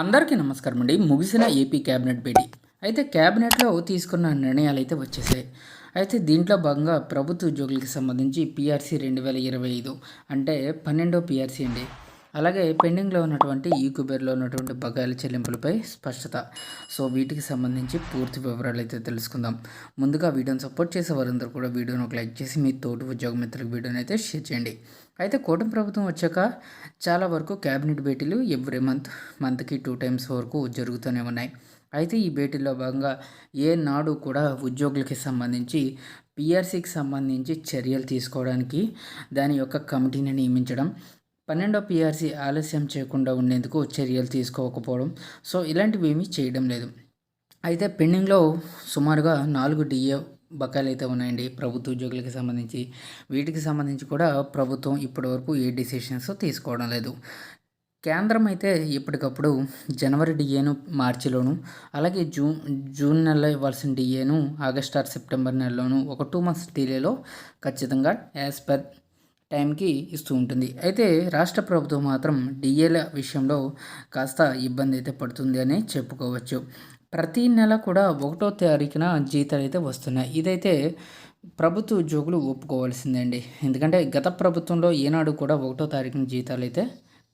అందరికీ నమస్కారం అండి. ముగిసిన ఏపీ క్యాబినెట్ భేటీ. అయితే క్యాబినెట్లో తీసుకున్న నిర్ణయాలు అయితే వచ్చేసాయి. అయితే దీంట్లో భాగంగా ప్రభుత్వ ఉద్యోగులకి సంబంధించి పిఆర్సీ రెండు వేల ఇరవై ఐదు అంటే పన్నెండో పిఆర్సీ అండి. అలాగే పెండింగ్లో ఉన్నటువంటి ఈ కుబేర్లో ఉన్నటువంటి బకాయిల చెల్లింపులపై స్పష్టత. సో వీటికి సంబంధించి పూర్తి వివరాలు అయితే తెలుసుకుందాం. ముందుగా వీడియోని సపోర్ట్ చేసే వారందరూ కూడా వీడియోని ఒక లైక్ చేసి మీ తోటి ఉద్యోగ మిత్రులకు వీడియోని అయితే షేర్ చేయండి. అయితే కూటమి ప్రభుత్వం వచ్చాక చాలా వరకు క్యాబినెట్ భేటీలు ఎవ్రీ మంత్ మంత్కి టూ టైమ్స్ వరకు జరుగుతూనే ఉన్నాయి. అయితే ఈ భేటీలో భాగంగా ఏ నాడు కూడా ఉద్యోగులకి సంబంధించి పిఆర్సీకి సంబంధించి చర్యలు తీసుకోవడానికి దాని యొక్క కమిటీని నియమించడం పన్నెండో పిఆర్సీ ఆలస్యం చేయకుండా ఉండేందుకు చర్యలు తీసుకోకపోవడం సో ఇలాంటివి ఏమీ చేయడం లేదు. అయితే పెండింగ్లో సుమారుగా నాలుగు డిఏ బకాయిలు అయితే ఉన్నాయండి. ప్రభుత్వ ఉద్యోగులకి సంబంధించి వీటికి సంబంధించి కూడా ప్రభుత్వం ఇప్పటివరకు ఏ డిసిషన్స్ తీసుకోవడం లేదు. కేంద్రం అయితే ఇప్పటికప్పుడు జనవరి డిఏను మార్చిలోను అలాగే జూన్ జూన్ నెలలో ఇవ్వాల్సిన డిఏను ఆగస్ట్ ఆర్ సెప్టెంబర్ నెలలోను ఒక టూ మంత్స్ డిలేలో ఖచ్చితంగా యాజ్ పర్ టైంకి ఇస్తూ ఉంటుంది. అయితే రాష్ట్ర ప్రభుత్వం మాత్రం డిఏల విషయంలో కాస్త ఇబ్బంది అయితే పడుతుంది అని చెప్పుకోవచ్చు. ప్రతి నెల కూడా ఒకటో తారీఖున జీతాలు అయితే వస్తున్నాయి. ఇదైతే ప్రభుత్వ ఉద్యోగులు ఒప్పుకోవాల్సిందండి. ఎందుకంటే గత ప్రభుత్వంలో ఏనాడు కూడా ఒకటో తారీఖున జీతాలు అయితే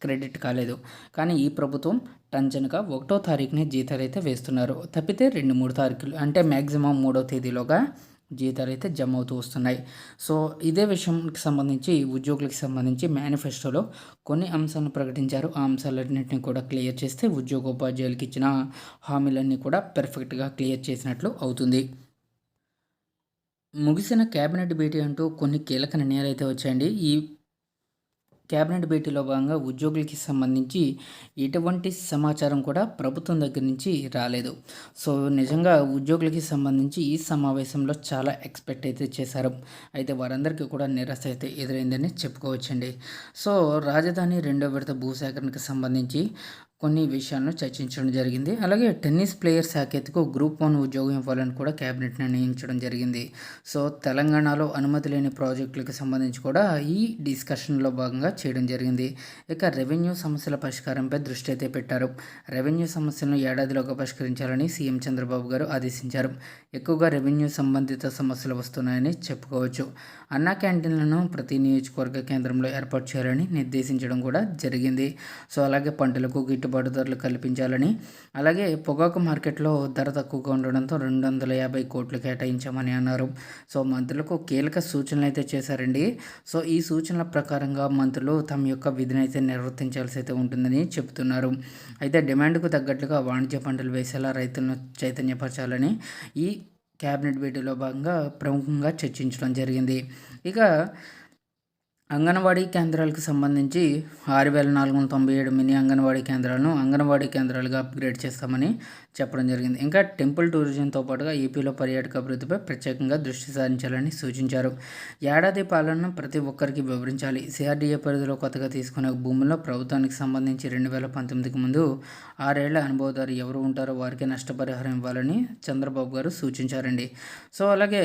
క్రెడిట్ కాలేదు. కానీ ఈ ప్రభుత్వం టంచనగా ఒకటో తారీఖునే జీతాలు అయితే వేస్తున్నారు. తప్పితే రెండు మూడు తారీఖులు అంటే మ్యాక్సిమం మూడో తేదీలోగా జీతాలు అయితే జమ అవుతూ వస్తున్నాయి. సో ఇదే విషయంకి సంబంధించి ఉద్యోగులకు సంబంధించి మేనిఫెస్టోలో కొన్ని అంశాలను ప్రకటించారు. ఆ అంశాలన్నింటినీ కూడా క్లియర్ చేస్తే ఉద్యోగోపాధ్యాయులకు ఇచ్చిన హామీలన్నీ కూడా పెర్ఫెక్ట్గా క్లియర్ చేసినట్లు అవుతుంది. ముగిసిన కేబినెట్ భేటీ అంటూ కొన్ని కీలక నిర్ణయాలు అయితే వచ్చాయండి. ఈ కేబినెట్ భేటీలో భాగంగా ఉద్యోగులకి సంబంధించి ఎటువంటి సమాచారం కూడా ప్రభుత్వం దగ్గర నుంచి రాలేదు. సో నిజంగా ఉద్యోగులకి సంబంధించి ఈ సమావేశంలో చాలా ఎక్స్పెక్ట్ అయితే చేశారు. అయితే వారందరికీ కూడా నిరాశ అయితే ఎదురైందని చెప్పుకోవచ్చండి. సో రాజధాని రెండో విడత భూసేకరణకు సంబంధించి కొన్ని విషయాలను చర్చించడం జరిగింది. అలాగే టెన్నిస్ ప్లేయర్ సాకేత్కు గ్రూప్ వన్ ఉద్యోగం ఇవ్వాలని కూడా కేబినెట్ నిర్ణయించడం జరిగింది. సో తెలంగాణలో అనుమతి లేని ప్రాజెక్టులకు సంబంధించి కూడా ఈ డిస్కషన్లో భాగంగా చేయడం జరిగింది. ఇక రెవెన్యూ సమస్యల పరిష్కారంపై దృష్టి అయితే పెట్టారు. రెవెన్యూ సమస్యలను ఏడాదిలోగా పరిష్కరించాలని సీఎం చంద్రబాబు గారు ఆదేశించారు. ఎక్కువగా రెవెన్యూ సంబంధిత సమస్యలు వస్తున్నాయని చెప్పుకోవచ్చు. అన్నా క్యాంటీన్లను ప్రతి నియోజకవర్గ కేంద్రంలో ఏర్పాటు చేయాలని నిర్దేశించడం కూడా జరిగింది. సో అలాగే పంటలకు గిట్టు గిట్టుబాటు ధరలు కల్పించాలని. అలాగే పొగాకు మార్కెట్లో ధర తక్కువగా ఉండడంతో రెండు వందల యాభై కోట్లు కేటాయించామని అన్నారు. సో మంత్రులకు కీలక సూచనలు అయితే చేశారండి. సో ఈ సూచనల ప్రకారంగా మంత్రులు తమ యొక్క విధిని అయితే నిర్వర్తించాల్సి అయితే ఉంటుందని చెబుతున్నారు. అయితే డిమాండ్కు తగ్గట్లుగా వాణిజ్య పంటలు వేసేలా రైతులను చైతన్యపరచాలని ఈ క్యాబినెట్ భేటీలో భాగంగా ప్రముఖంగా చర్చించడం జరిగింది. ఇక అంగన్వాడీ కేంద్రాలకు సంబంధించి ఆరు వేల నాలుగు వందల తొంభై ఏడు మినీ అంగన్వాడీ కేంద్రాలను అంగన్వాడీ కేంద్రాలుగా అప్గ్రేడ్ చేస్తామని చెప్పడం జరిగింది. ఇంకా టెంపుల్ టూరిజంతో పాటుగా ఏపీలో పర్యాటక అభివృద్ధిపై ప్రత్యేకంగా దృష్టి సారించాలని సూచించారు. ఏడాది పాలనను ప్రతి ఒక్కరికి వివరించాలి. సిఆర్డీఏ పరిధిలో కొత్తగా తీసుకునే భూముల్లో ప్రభుత్వానికి సంబంధించి రెండు వేల పంతొమ్మిదికి ముందు ఆరేళ్ళ అనుభవదారు ఎవరు ఉంటారో వారికి నష్టపరిహారం ఇవ్వాలని చంద్రబాబు గారు సూచించారండి. సో అలాగే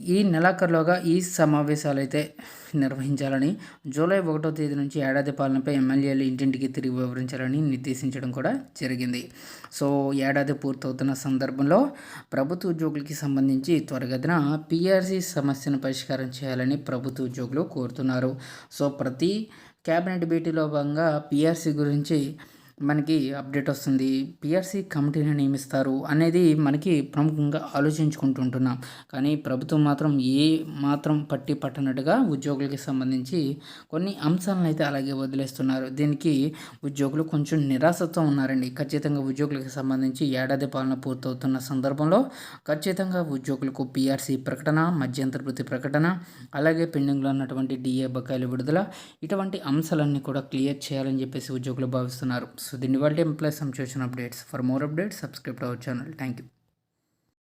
ఈ నెలాఖరులోగా ఈ సమావేశాలు అయితే నిర్వహించాలని జూలై ఒకటో తేదీ నుంచి ఏడాది పాలనపై ఎమ్మెల్యేలు ఇంటింటికి తిరిగి వివరించాలని నిర్దేశించడం కూడా జరిగింది. సో ఏడాది పూర్తవుతున్న సందర్భంలో ప్రభుత్వ ఉద్యోగులకి సంబంధించి త్వరగతిన పిఆర్సీ సమస్యను పరిష్కారం చేయాలని ప్రభుత్వ ఉద్యోగులు కోరుతున్నారు. సో ప్రతి క్యాబినెట్ భేటీలో భాగంగా పిఆర్సీ గురించి మనకి అప్డేట్ వస్తుంది. పిఆర్సీ కమిటీని నియమిస్తారు అనేది మనకి ప్రముఖంగా ఆలోచించుకుంటుంటున్నాం. కానీ ప్రభుత్వం మాత్రం ఏ మాత్రం పట్టి పట్టనట్టుగా ఉద్యోగులకి సంబంధించి కొన్ని అంశాలను అయితే అలాగే వదిలేస్తున్నారు. దీనికి ఉద్యోగులు కొంచెం నిరాశతో ఉన్నారండి. ఖచ్చితంగా ఉద్యోగులకు సంబంధించి ఏడాది పాలన పూర్తవుతున్న సందర్భంలో ఖచ్చితంగా ఉద్యోగులకు పిఆర్సీ ప్రకటన మధ్యంతర వృత్తి ప్రకటన అలాగే పెండింగ్లో ఉన్నటువంటి డిఏ బకాయిలు విడుదల ఇటువంటి అంశాలన్నీ కూడా క్లియర్ చేయాలని చెప్పేసి ఉద్యోగులు భావిస్తున్నారు. So the new World Employee Association updates. For more updates, subscribe to our channel. Thank you.